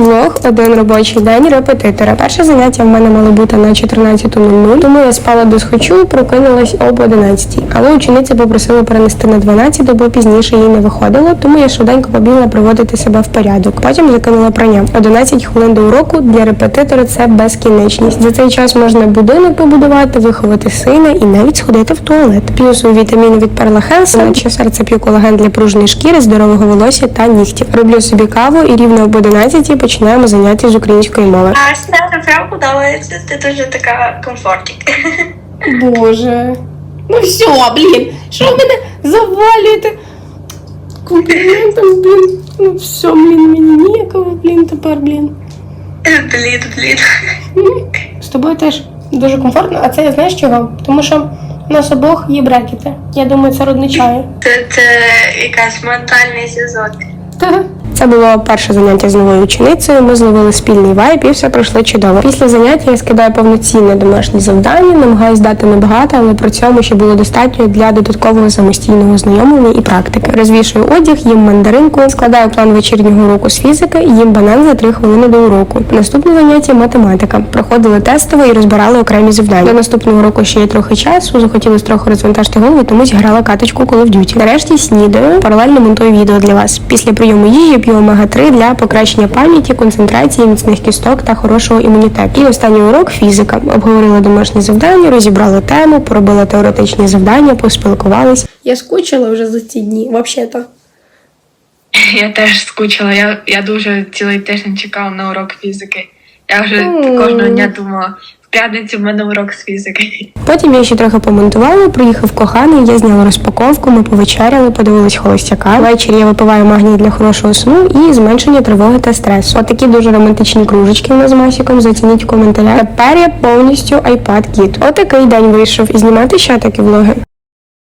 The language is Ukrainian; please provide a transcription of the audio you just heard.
Влог один робочий день репетитора. Перше заняття в мене мало бути на 14.00, тому я спала до схочу, прокинулась об 11. Але учениця попросила перенести на 12, бо пізніше їй не виходило, тому я швиденько побігла приводити себе в порядок. Потім закинула прання. 11 хвилин до уроку для репетитора це безкінечність. За цей час можна будинок побудувати, виховати сина і навіть сходити в туалет. П'ю свої вітаміни від Перла наче серце п'ю колаген для пружної шкіри, здорового волосся та нігтів. Роблю собі каву і рівно об 11 починаємо заняття з української мови. А Снежна прям подобається, ти дуже така комфортик. Боже. Ну все, блін, що ви мене завалюєте? Компліментом, блін. Ну все, блін, мені ніякого, блін, тепер, блін. Блін, блін. З тобою теж дуже комфортно, а це я знаєш чого? Тому що у нас обох є брекети. Я думаю, це родничає. Це, це якась ментальний зв'язок. Це було перше заняття з новою ученицею. Ми зловили спільний вайб і все пройшло чудово. Після заняття я скидаю повноцінне домашнє завдання, намагаюсь дати небагато, але при цьому ще було достатньо для додаткового самостійного знайомлення і практики. Розвішую одяг, їм мандаринку, складаю план вечірнього уроку з фізики, їм банан за три хвилини до уроку. Наступне заняття математика. Проходили тестове і розбирали окремі завдання. До наступного року ще є трохи часу. Захотілося трохи розвантажити голову, тому зіграла каточку Call of Duty. Нарешті снідаю, паралельно монтую відео для вас. Після прийому їжі п'ю омега-3 для покращення пам'яті, концентрації, міцних кісток та хорошого імунітету. І останній урок фізика. Обговорила домашні завдання, розібрала тему, поробила теоретичні завдання, поспілкувались. Я скучила вже за ці дні, взагалі-то. Я теж скучила. Я, я дуже цілий тиждень чекала на урок фізики. Я вже кожного дня думала, в п'ятницю в мене урок з фізики. Потім я ще трохи помонтувала, приїхав коханий, я зняла розпаковку, ми повечеряли, подивились холостяка. Ввечері я випиваю магній для хорошого сну і зменшення тривоги та стресу. Отакі дуже романтичні кружечки у нас з Масіком, зацініть в коментарях. Тепер я повністю iPad кіт. Отакий день вийшов і знімати ще такі влоги.